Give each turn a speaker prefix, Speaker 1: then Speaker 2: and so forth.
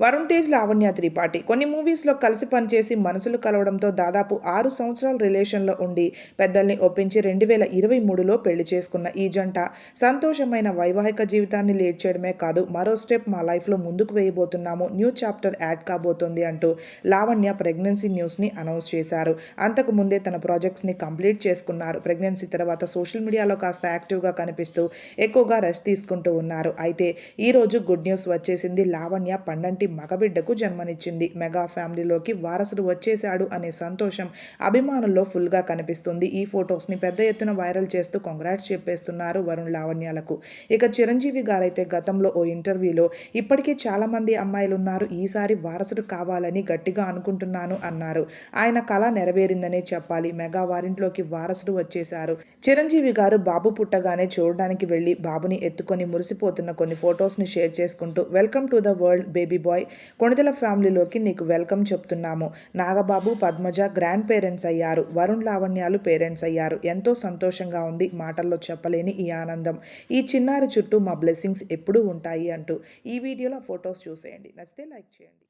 Speaker 1: వరుణ్ తేజ్ లావణ్య త్రిపాఠి. కొన్ని మూవీస్లో కలిసి పనిచేసి మనసులు కలవడంతో దాదాపు ఆరు సంవత్సరాల రిలేషన్లో ఉండి పెద్దల్ని ఒప్పించి రెండు వేల ఇరవై మూడులో పెళ్ళి చేసుకున్న ఈ జంట సంతోషమైన వైవాహిక జీవితాన్ని లీడ్ చేయడమే కాదు మరో స్టెప్ మా లైఫ్లో ముందుకు వేయబోతున్నాము. న్యూ చాప్టర్ యాడ్ కాబోతోంది అంటూ లావణ్య ప్రెగ్నెన్సీ న్యూస్ని అనౌన్స్ చేశారు. అంతకు ముందే తన ప్రాజెక్ట్స్ని కంప్లీట్ చేసుకున్నారు. ప్రెగ్నెన్సీ తర్వాత సోషల్ మీడియాలో కాస్త యాక్టివ్గా కనిపిస్తూ ఎక్కువగా రెస్ట్ తీసుకుంటూ ఉన్నారు. అయితే ఈరోజు గుడ్ న్యూస్ వచ్చేసింది లావణ్య పండంటి మగబిడ్డకు జన్మనిచ్చింది. మెగా ఫ్యామిలీలోకి వారసుడు వచ్చేశాడు అనే సంతోషం అభిమానుల్లో ఫుల్గా కనిపిస్తుంది. ఈ ఫొటోస్ని పెద్ద ఎత్తున వైరల్ చేస్తూ కొంగ్రాట్స్ చెప్పేస్తున్నారు వరుణ్ లావణ్యాలకు. ఇక చిరంజీవి గారైతే గతంలో ఓ ఇంటర్వ్యూలో ఇప్పటికే చాలా మంది అమ్మాయిలు ఉన్నారు ఈసారి వారసుడు కావాలని గట్టిగా అనుకుంటున్నాను అన్నారు. ఆయన కళ నెరవేరిందనే చెప్పాలి. మెగా వారింట్లోకి వారసుడు వచ్చేశారు. చిరంజీవి గారు బాబు పుట్టగానే చూడడానికి వెళ్ళి బాబుని ఎత్తుకొని మురిసిపోతున్న కొన్ని ఫొటోస్ని షేర్ చేసుకుంటూ welcome to the world baby boy Konidela ఫ్యామిలీలోకి నీకు వెల్కమ్ చెప్తున్నాము. నాగబాబు పద్మజ గ్రాండ్ పేరెంట్స్ అయ్యారు. వరుణ్ లావణ్యాలు పేరెంట్స్ అయ్యారు. ఎంతో సంతోషంగా ఉంది మాటల్లో చెప్పలేని ఈ ఆనందం. ఈ చిన్నారి చుట్టూ మా బ్లెస్సింగ్స్ ఎప్పుడూ ఉంటాయి అంటూ ఈ వీడియోలో ఫొటోస్ చూసేయండి. నచ్చితే లైక్ చేయండి.